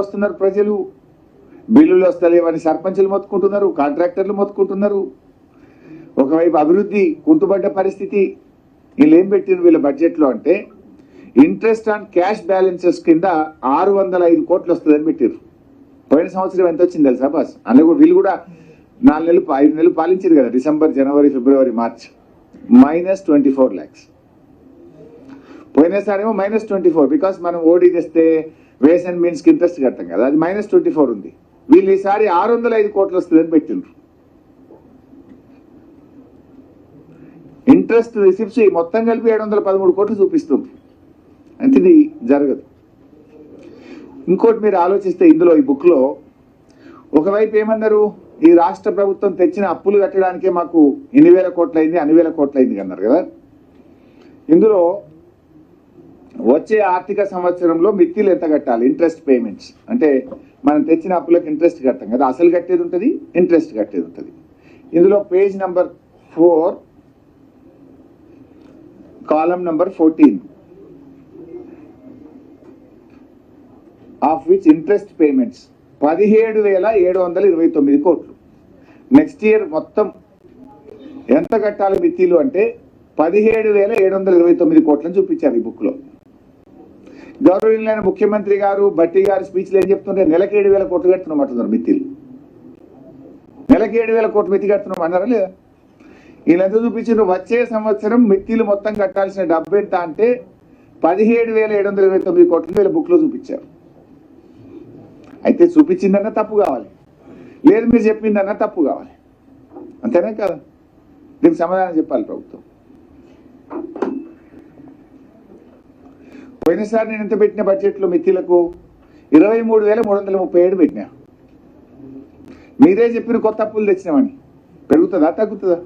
వస్తున్నారు ప్రజలు. బిల్లులు వస్తలేవని సర్పంచులు మొత్తుకుంటున్నారు కాంట్రాక్టర్లు మొత్తుకుంటున్నారు. ఒకవైపు అభివృద్ధి కుంటుపడ్డ పరిస్థితి వీళ్ళు ఏం పెట్టిన వీళ్ళ బడ్జెట్లో అంటే ఇంట్రెస్ట్ ఆన్ క్యాష్ బ్యాలెన్సెస్ కింద ఆరు వందల ఐదు కోట్లు వస్తుందని పెట్టారు పోయిన సంవత్సరం ఎంత వచ్చింది తెలుసా బాస్? అందులో వీళ్ళు కూడా నాలుగు నెలలు ఐదు నెలలు పాలించారు కదా డిసెంబర్ జనవరి ఫిబ్రవరి March. Minus twenty four lakhs. పోయినసారేమో minus twenty four because మనం ఓడి తెస్తే వేస్ అండ్ మీన్స్కి ఇంట్రెస్ట్ కడతాం కదా అది మైనస్ ట్వంటీ ఫోర్ ఉంది. వీళ్ళు ఈసారి ఆరు వందల ఐదు కోట్లు వస్తుందని పెట్టిండ్రు. ఇంట్రెస్ట్ రిసిప్ట్స్ ఈ మొత్తం కలిపి ఏడు వందల పదమూడు కోట్లు చూపిస్తుంది అంటే ఇది జరగదు. ఇంకోటి మీరు ఆలోచిస్తే ఇందులో ఈ బుక్లో ఒకవైపు ఏమన్నారు? ఈ రాష్ట్ర ప్రభుత్వం తెచ్చిన అప్పులు కట్టడానికే మాకు ఎన్ని వేల కోట్లు అయింది అన్ని వేల కోట్లు అయింది అన్నారు కదా. ఇందులో వచ్చే ఆర్థిక సంవత్సరంలో మిత్తిలు ఎంత కట్టాలి? ఇంట్రెస్ట్ పేమెంట్స్ అంటే మనం తెచ్చిన అప్పులకు ఇంట్రెస్ట్ కట్టాం కదా అసలు కట్టేది ఉంటుంది? ఇంట్రెస్ట్ కట్టేది ఉంటుంది. ఇందులో page number four column number fourteen of which interest payments పదిహేడు వేల ఏడు వందల ఇరవై తొమ్మిది కోట్లు. నెక్స్ట్ ఇయర్ మొత్తం ఎంత కట్టాలి మిత్తిలు అంటే పదిహేడు వేల ఏడు వందల ఇరవై తొమ్మిది కోట్లని చూపించారు ఈ బుక్లో గౌరవనీయులైన ముఖ్యమంత్రి గారు భట్టి గారు స్పీచ్లు ఏం చెప్తుంటే నెలకి ఏడు వేల కోట్లు కడుతున్నాం అంటున్నారు మిత్తిలు. నెలకి ఏడు వేల కోట్లు మిత్తి కడుతున్నాం అన్నారా లేదా? వీళ్ళంతా చూపించారు వచ్చే సంవత్సరం మిత్తిలు మొత్తం కట్టాల్సిన డబ్బు ఎంత అంటే పదిహేడు వేల ఏడు వందల ఇరవై తొమ్మిది కోట్లు వీళ్ళ బుక్లో చూపించారు. అయితే చూపించిందన్నా తప్పు కావాలి. లేదు మీరు చెప్పిందన్నా తప్పు కావాలి. అంతేనా కదా? దీనికి సమాధానం చెప్పాలి ప్రభుత్వం. పోయినసారి నేను ఎంత పెట్టిన బడ్జెట్లో మిత్తిలకు? ఇరవై మూడు వేల మూడు వందల ముప్పై ఏడు పెట్టినా. మీరే చెప్పిన కొత్త అప్పులు తెచ్చినామని. పెరుగుతుందా తగ్గుతుందా?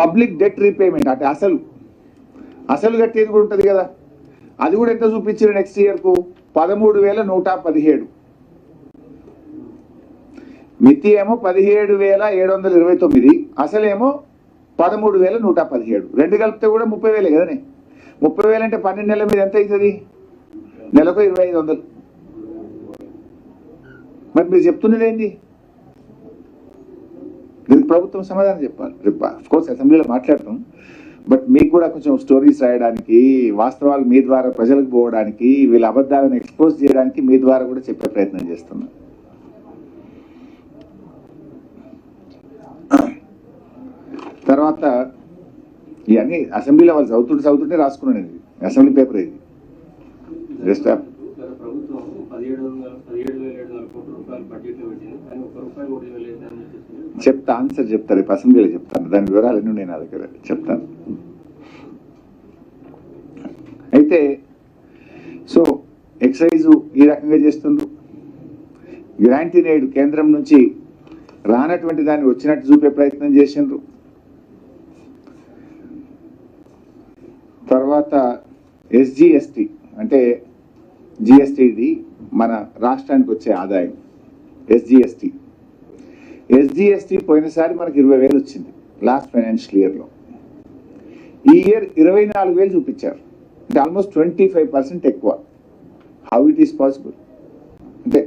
పబ్లిక్ డెట్ రీపేమెంట్ అంటే అసలు. అసలు కట్టేది కూడా ఉంటుంది కదా. అది కూడా ఎంత చూపించారు నెక్స్ట్ ఇయర్కు? పదమూడు వేల నూట పదిహేడు. మితి ఏమో పదిహేడు వేల ఏడు వందల ఇరవై తొమ్మిది. అసలేమో పదమూడు వేల నూట పదిహేడు. రెండు కలిపితే కూడా ముప్పై వేలే కదనే. ముప్పై వేలు అంటే పన్నెండు నెలల మీద ఎంత అవుతుంది? నెలకు ఇరవై ఐదు వందలు. మరి మీరు చెప్తున్నది ఏంది? దీనికి ప్రభుత్వం సమాధానం చెప్పాలి. రేపు కోర్స్ అసెంబ్లీలో మాట్లాడతాం. బట్ మీకు కూడా కొంచెం స్టోరీస్ రాయడానికి వాస్తవాలు మీ ద్వారా ప్రజలకు పోవడానికి వీళ్ళ అబద్ధాలను ఎక్స్పోజ్ చేయడానికి మీ ద్వారా కూడా చెప్పే ప్రయత్నం చేస్తున్నాను తర్వాత ఇవన్నీ అసెంబ్లీలో వాళ్ళు చదువుతుంటే చదువుతుంటే రాసుకున్నాను ఇది అసెంబ్లీ పేపర్ ఇది. జస్ట్ చెప్తా ఆన్సర్ చెప్తారు రేపు అసెంబ్లీలో చెప్తాను దాని వివరాలు ఎన్ని ఉన్నాయి నా దగ్గర? చెప్తాను అయితే సో ఎక్సైజ్ ఈ రకంగా చేస్తుండ్రు. గ్రాంటీ నేడు కేంద్రం నుంచి రానటువంటి దాన్ని వచ్చినట్టు చూపే ప్రయత్నం చేసిండ్రు. తర్వాత ఎస్జిఎస్టి అంటే జిఎస్టిది మన రాష్ట్రానికి వచ్చే ఆదాయం ఎస్జిఎస్టి ఎస్జిఎస్టి పోయినసారి మనకి ఇరవై వేలు వచ్చింది లాస్ట్ ఫైనాన్షియల్ ఇయర్లో. ఈ ఇయర్ ఇరవై నాలుగు వేలు చూపించారు. అంటే ఆల్మోస్ట్ ట్వంటీ ఫైవ్ పర్సెంట్ ఎక్కువ. హౌ ఇట్ ఈస్ పాసిబుల్ అంటే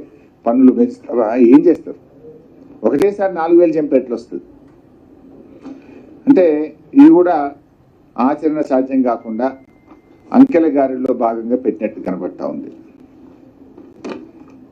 పన్నులు పెంచుతారా? ఏం చేస్తారు? ఒకటేసారి నాలుగు వేలు చంపి ఎట్లా వస్తుంది అంటే ఇది కూడా ఆచరణ సాధ్యం కాకుండా అంకెల గారిలో భాగంగా పెట్టినట్టు కనబడతా ఉంది.